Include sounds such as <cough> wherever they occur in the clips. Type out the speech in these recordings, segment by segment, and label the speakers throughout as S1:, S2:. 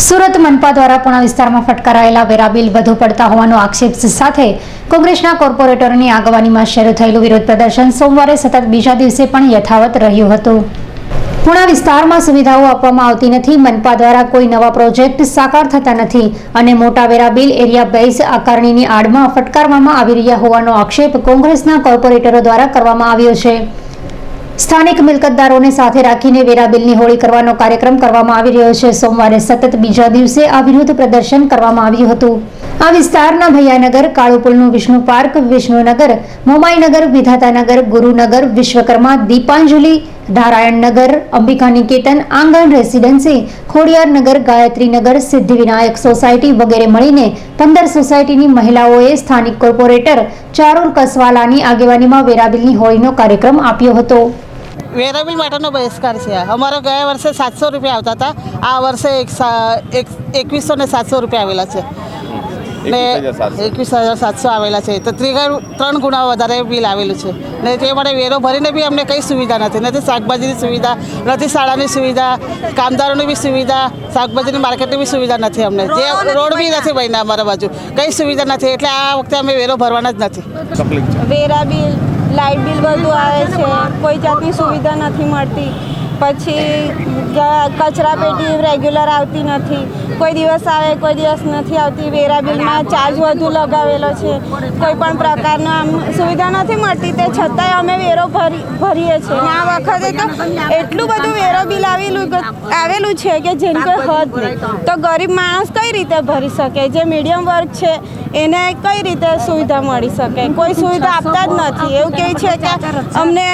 S1: સુરત મનપા દ્વારા પુણા વિસ્તારમાં ફટકારાયેલા વેરા બિલ વધુ પડતા હોવાનો આક્ષેપ સાથે કોંગ્રેસના કોર્પોરેટરોની આગેવાનીમાં શરૂ થયેલું વિરોધ પ્રદર્શન સોમવારે સતત બીજા દિવસે પણ યથાવત રહ્યું હતું. પુણા વિસ્તારમાં સુવિધાઓ આપવામાં આવતી નથી. મનપા દ્વારા કોઈ નવા પ્રોજેક્ટ સાકાર થતા નથી અને મોટા વેરા બિલ એરિયા બેઝ આકારણીની આડમાં ફટકારવામાં આવી રહ્યા હોવાનો આક્ષેપ કોંગ્રેસના કોર્પોરેટરો દ્વારા કરવામાં આવ્યો છે. સ્થાનિક મિલકતદારોને સાથે રાખીને વેરા બિલની હોળી કરવાનો કાર્યક્રમ કરવામાં આવી રહ્યો છે. સોમવારે સતત બીજા દિવસે આ વિરુદ્ધ પ્રદર્શન કરવામાં આવ્યું હતું. આ વિસ્તારના Bhaiyanagar કાળુપુલનું Vishnu park, Vishnunagar Momainagar Vidhatanagar, Gurunagar, Vishwakarma, Deepanjali, Narayannagar, Ambika Niketan, Angan residency, Khodiyarnagar, Gayatrinagar, Siddhivinayak society વગેરે મળીને પંદર સોસાયટીની મહિલાઓએ સ્થાનિક કોર્પોરેટર ચારુલ કસવાલાની આગેવાનીમાં વેરાબિલની હોળીનો કાર્યક્રમ આપ્યો હતો.
S2: વેરાબિલ માટેનો બહિષ્કાર છે. અમારો ગયા વર્ષે સાતસો રૂપિયા આવતા હતા. આ વર્ષે એક સા- એક એકવીસો ને સાતસો રૂપિયા આવેલા છે. ને એકવીસ હજાર સાતસો આવેલા છે. તો ત્રિગણ ત્રણ ગુણા વધારે બિલ આવેલું છે. ને તે માટે વેરો ભરીને બી અમને કંઈ સુવિધા નથી. નથી શાકભાજીની સુવિધા નથી શાળાની સુવિધા કામદારોની બી સુવિધા શાકભાજીની માર્કેટની બી સુવિધા નથી અમને. જે રોડ બી નથી બન્યા અમારા બાજુ. કંઈ સુવિધા નથી. એટલે આ વખતે અમે વેરો ભરવાના જ નથી.
S3: વેરા બિલ લાઇટ બિલ બધું આવે છે, કોઈ જાતની સુવિધા નથી મળતી. પછી કચરા પેટી રેગ્યુલર આવતી નથી. કોઈ દિવસ આવે, કોઈ દિવસ નથી આવતી. વેરા બિલમાં ચાર્જ વધુ લગાવેલો છે. કોઈ પણ પ્રકારનો આમ સુવિધા નથી મળતી. તે છતાંય અમે વેરો ભરી, ભરીએ છીએ. ને આ વખતે તો એટલું બધું વેરો બિલ આવેલું આવેલું છે કે જેની કોઈ હદ તો ગરીબ માણસ કઈ રીતે ભરી શકે? જે મીડિયમ વર્ગ છે, એને કઈ રીતે સુવિધા મળી શકે? કોઈ સુવિધા આપતા જ નથી. એવું કહે છે કે અમને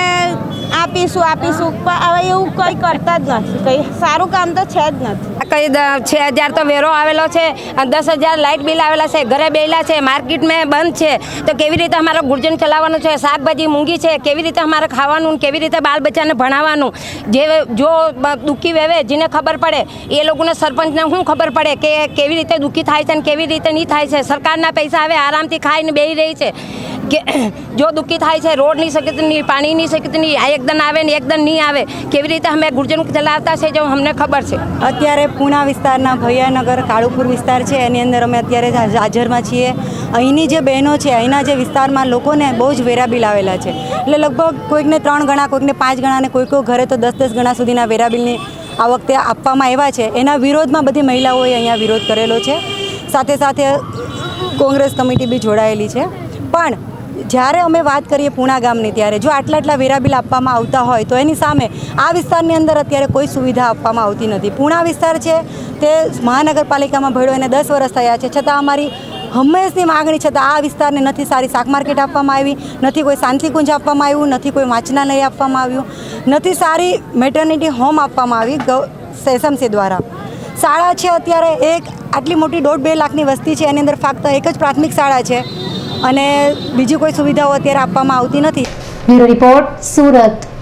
S3: આપીશું આપીશું. પણ હવે એવું કંઈ કરતા જ નથી. કંઈ સારું કામ તો છે જ નથી.
S4: કઈ છે, હજાર તો વેરો આવેલો છે અને દસ હજાર લાઇટ બિલ આવેલા છે, ઘરે બેલા છે, માર્કેટ મેં બંધ છે. તો કેવી રીતે અમારો ગુર્જન ચલાવવાનું છે, શાકભાજી મૂંગી છે, કેવી રીતે અમારે ખાવાનું કેવી રીતે બાલ બચ્ચાને ભણાવવાનું? જે જો દુઃખી વેવે, જેને ખબર પડે, એ લોકોને સરપંચને શું ખબર પડે કે કેવી રીતે દુઃખી થાય છે અને કેવી રીતે નહીં થાય છે. સરકારના પૈસા આવે આરામથી ખાઈને બેહી રહી છે. કે <clears throat> જો દુઃખી થાય છે, રોડ નહીં શકે નહીં, પાણી નહીં શકે નહીં એકદમ આવે ને એકદમ નહીં આવે, કેવી રીતે અમે ગુર્જન ચલાવતા છે, જો અમને ખબર છે?
S5: અત્યારે પૂના વિસ્તારના ભૈયાનગર, કાળુપુર વિસ્તાર છે. એની અંદર અમે અત્યારે હાજરમાં છીએ. અહીંની જે બહેનો છે, અહીંના જે વિસ્તારમાં લોકોને બહુ જ વેરા બિલ આવેલા છે. એટલે લગભગ કોઈકને ત્રણ ગણા, કોઈકને પાંચ ગણા અને કોઈ કોઈ ઘરે તો દસ દસ ગણા સુધીના વેરા બિલની આ વખતે આપવામાં આવ્યા છે. એના વિરોધમાં બધી મહિલાઓએ અહીંયા વિરોધ કરેલો છે. સાથે સાથે કોંગ્રેસ કમિટી બી જોડાયેલી છે. પણ જ્યારે અમે વાત કરીએ પૂણા ગામની ત્યારે જો આટલા આટલા વેરા બિલ આપવામાં આવતા હોય તો એની સામે આ વિસ્તારની અંદર અત્યારે કોઈ સુવિધા આપવામાં આવતી નથી. પૂણા વિસ્તાર છે, તે મહાનગરપાલિકામાં ભળ્યો એને દસ વર્ષ થયા છે. છતાં અમારી હંમેશની માગણી છતાં આ વિસ્તારને નથી સારી શાક માર્કેટ આપવામાં આવી, નથી કોઈ શાંતિકુંજ આપવામાં આવ્યું, નથી કોઈ વાંચનાલય આપવામાં આવ્યું, નથી સારી મેટર્નિટી હોમ આપવામાં આવી એસએમસી દ્વારા. શાળા છે અત્યારે એક, આટલી મોટી દોઢ બે લાખની વસ્તી છે, એની અંદર ફક્ત એક જ પ્રાથમિક શાળા છે. અને બીજી કોઈ સુવિધાઓ અત્યારે આપવામાં આવતી નથી.
S1: Bureau report Surat.